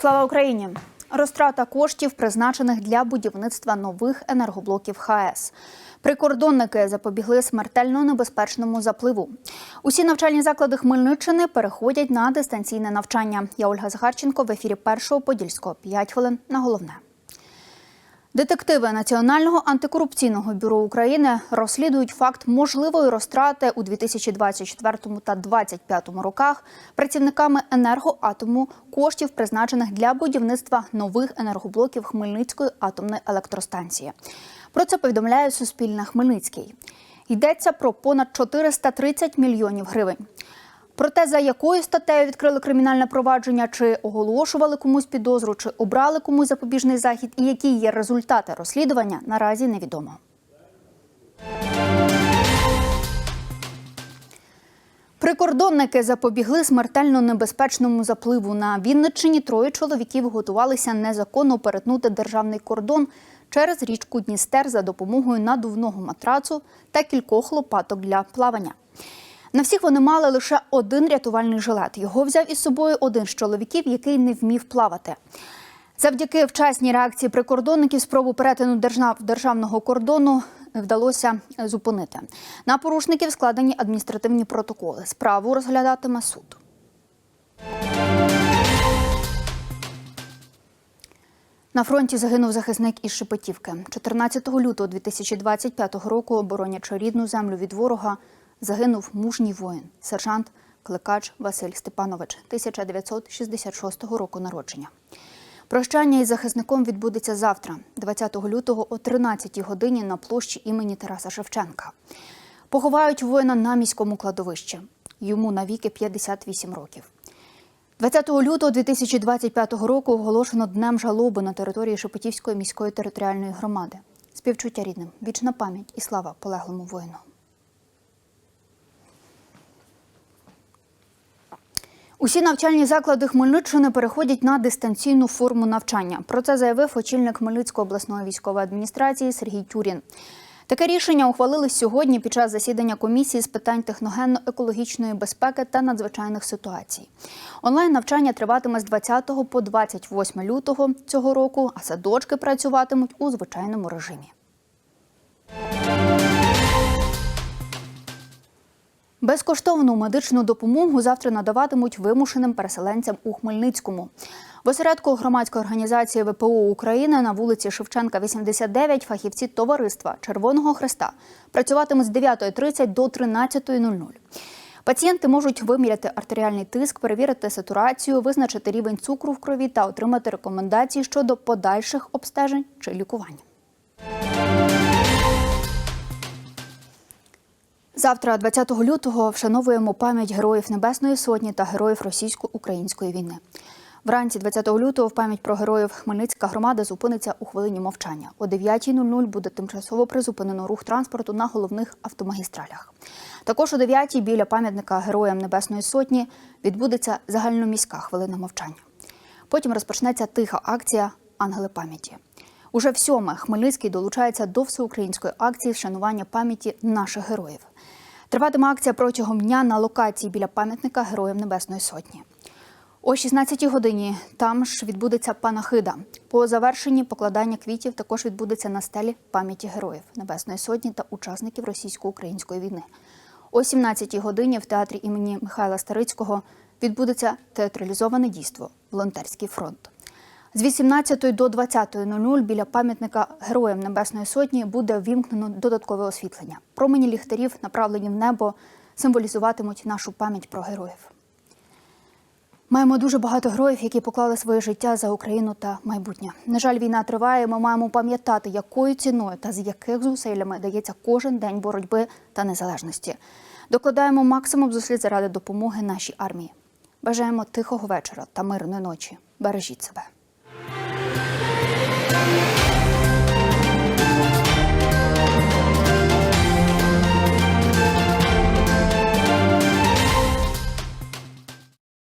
Слава Україні! Розтрата коштів, призначених для будівництва нових енергоблоків ХАЕС. Прикордонники запобігли смертельно небезпечному запливу. Усі навчальні заклади Хмельниччини переходять на дистанційне навчання. Я Ольга Захарченко в ефірі першого подільського. П'ять хвилин на головне. Детективи Національного антикорупційного бюро України розслідують факт можливої розтрати у 2024 та 2025 роках працівниками енергоатому коштів, призначених для будівництва нових енергоблоків Хмельницької атомної електростанції. Про це повідомляє Суспільне Хмельницький. Йдеться про понад 430 мільйонів гривень. Про те, за якою статтею відкрили кримінальне провадження, чи оголошували комусь підозру, чи обрали комусь запобіжний захід, і які є результати розслідування, наразі невідомо. Прикордонники запобігли смертельно небезпечному запливу. На Вінниччині троє чоловіків готувалися незаконно перетнути державний кордон через річку Дністер за допомогою надувного матрацу та кількох лопаток для плавання. На всіх вони мали лише один рятувальний жилет. Його взяв із собою один з чоловіків, який не вмів плавати. Завдяки вчасній реакції прикордонників спробу перетину держав, державного кордону вдалося зупинити. На порушників складені адміністративні протоколи. Справу розглядатиме суд. На фронті загинув захисник із Шепетівки. 14 лютого 2025 року, оборонячи рідну землю від ворога, загинув мужній воїн, сержант Кликач Василь Степанович, 1966 року народження. Прощання із захисником відбудеться завтра, 20 лютого о 13 годині на площі імені Тараса Шевченка. Поховають воїна на міському кладовищі. Йому навіки 58 років. 20 лютого 2025 року оголошено днем жалоби на території Шепетівської міської територіальної громади. Співчуття рідним, вічна пам'ять і слава полеглому воїну. Усі навчальні заклади Хмельниччини переходять на дистанційну форму навчання. Про це заявив очільник Хмельницької обласної військової адміністрації Сергій Тюрін. Таке рішення ухвалили сьогодні під час засідання комісії з питань техногенно-екологічної безпеки та надзвичайних ситуацій. Онлайн навчання триватиме з 20 по 28 лютого цього року, а садочки працюватимуть у звичайному режимі. Безкоштовну медичну допомогу завтра надаватимуть вимушеним переселенцям у Хмельницькому. В осередку громадської організації ВПО України на вулиці Шевченка, 89 фахівці товариства Червоного Хреста працюватимуть з 9.30 до 13.00. Пацієнти можуть виміряти артеріальний тиск, перевірити сатурацію, визначити рівень цукру в крові та отримати рекомендації щодо подальших обстежень чи лікування. Завтра, 20 лютого, вшановуємо пам'ять героїв Небесної Сотні та героїв російсько-української війни. Вранці 20 лютого в пам'ять про героїв Хмельницька громада зупиниться у хвилині мовчання. О 9.00 буде тимчасово призупинено рух транспорту на головних автомагістралях. Також о 9.00 біля пам'ятника Героям Небесної Сотні відбудеться загальноміська хвилина мовчання. Потім розпочнеться тиха акція Ангели пам'яті. Уже в сьоме Хмельницький долучається до всеукраїнської акції вшанування пам'яті наших героїв. Триватиме акція протягом дня на локації біля пам'ятника Героям Небесної Сотні. О 16-й годині там ж відбудеться панахида. По завершенні покладання квітів також відбудеться на стелі пам'яті героїв Небесної Сотні та учасників російсько-української війни. О 17-й годині в театрі імені Михайла Старицького відбудеться театралізоване дійство Волонтерський фронт. З 18 до 20.00 біля пам'ятника Героям Небесної Сотні буде ввімкнено додаткове освітлення. Промені ліхтарів, направлені в небо, символізуватимуть нашу пам'ять про героїв. Маємо дуже багато героїв, які поклали своє життя за Україну та майбутнє. На жаль, війна триває. Ми маємо пам'ятати, якою ціною та з яких зусиллями дається кожен день боротьби та незалежності. Докладаємо максимум зусиль заради допомоги нашій армії. Бажаємо тихого вечора та мирної ночі. Бережіть себе.